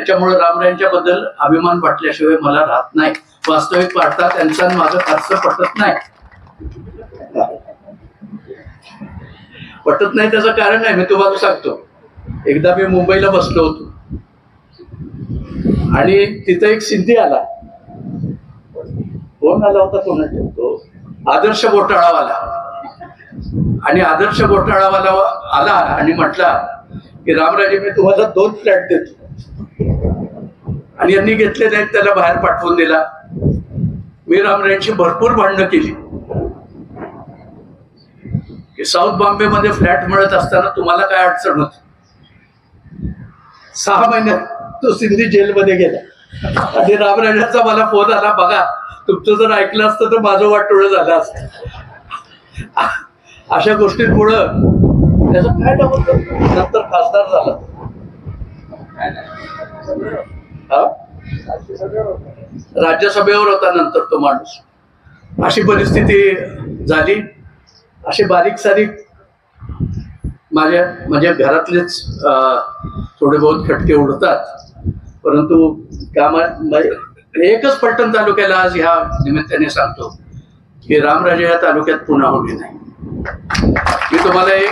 त्याच्यामुळे रामरायांच्या बद्दल अभिमान वाटल्याशिवाय मला राहत नाही. वास्तविक पाहता त्यांचा माझं फारसं पटत नाही. पटत नाही त्याचं कारण आहे मी तुम्हाला सांगतो. एकदा मी मुंबईला बसलो होतो. आणि तिथं एक सिद्धी आला. कोण आला होता कोणाचा? तो आदर्श घोटाळावाला. आणि आदर्श घोटाळावाला आला आणि म्हटला की रामराजे मी तुम्हाला दोन फ्लॅट देतो. आणि यांनी घेतले नाहीत त्याला बाहेर पाठवून दिला. मी रामरायांची भरपूर भांडणं केली. की साऊथ बॉम्बे मध्ये फ्लॅट मिळत असताना तुम्हाला काय अडचण होती? सहा महिन्यात तो सिंधी जेलमध्ये गेला. आणि रामराजांचा मला फोन आला बघा तुमचं जर ऐकलं असतं तर माझं वाटोळं झालं असतं. अशा गोष्टींमुळं त्याचं काय डबल नंतर खासदार झाला. राज्यसभेवर होता नंतर तो माणूस. अशी परिस्थिती झाली. असे बारीक सारीक माझ्या म्हणजे घरातलेच अं, थोडे बहुत खटके उडतात. परंतु कामा एकच पलटण तालुक्याला आज ह्या निमित्ताने सांगतो की रामराजे या तालुक्यात पुन्हा होणे नाही. मी तुम्हाला एक